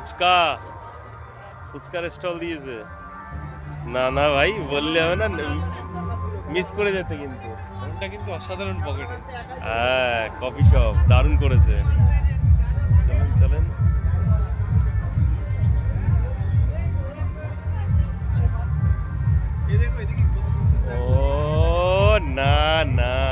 ফুচকা। ফুচকার স্টল দিয়েছে। না না ভাই বললে হবে না মিস করে যেতে কিন্তু। ফোনটা কিন্তু অসাধারণ পকেটে হ্যাঁ কফি শপ দারুণ করেছে। চলেন চলেন। ও না না।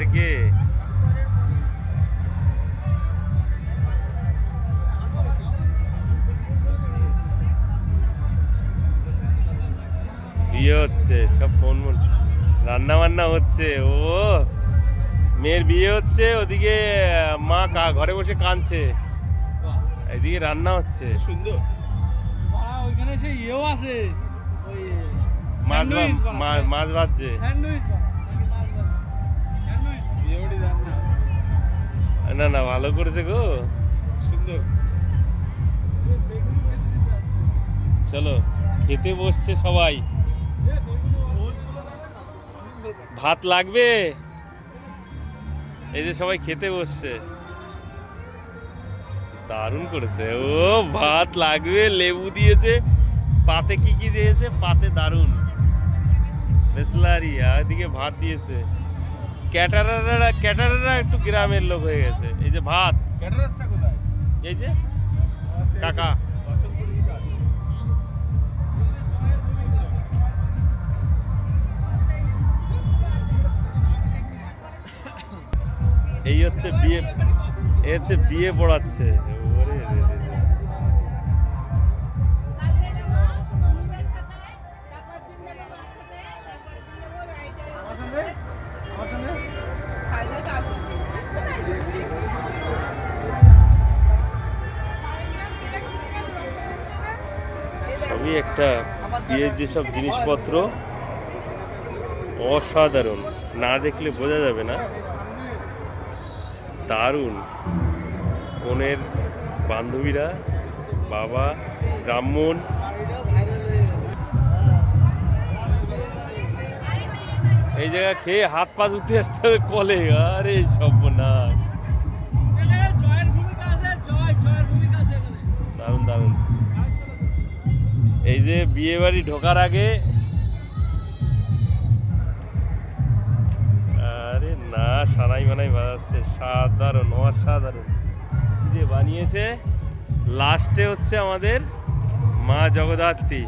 এটা কি? বিয়ে হচ্ছে? সব ফোন রান্না বান্না হচ্ছে। ও মেয়ের বিয়ে হচ্ছে ওদিকে মা কা- ঘরে বসে কাঁদছে। এদিকে রান্না হচ্ছে। সুন্দর। ওইখানে সেই ইয়েও আছে। মাছ মাছ ভাজছে। স্যান্ডউইচ না না ভালো করেছে গো। সুন্দর। চলো খেতে বসছে সবাই। ভাত লাগবে? এই যে সবাই খেতে বসছে। দারুণ করেছে। ও ভাত লাগবে লেবু দিয়েছে পাতে কি কি দিয়েছে? পাতে দারুণ। বেসলারি আর এদিকে ভাত দিয়েছে। ক্যাটারাররা ক্যাটারাররা একটু গ্রামের লোক হয়ে গেছে। এই যে ভাত। ক্যাটারাসটা কোথায়? এই যে? কাকা। এই হচ্ছে বিয়ে এই হচ্ছে বিয়ে পড়াচ্ছে। সবই একটা বিয়ের যেসব জিনিসপত্র অসাধারণ না দেখলে বোঝা যাবে না। দারুণ। কনের বান্ধবীরা বাবা ব্রাহ্মণ। এই জায়গা খেয়ে হাত পা ধুতে আসতে হবে কলে। আরে সর্বনাশ। এখানে জয়ের যে বিয়ে বাড়ি ঢোকার আগে আরে না, সানাই মানাই বাজাচ্ছে। সাধারণ, অসাধারণ। যে বানিয়েছে? লাস্টে হচ্ছে আমাদের মা জগদ্ধাত্রী।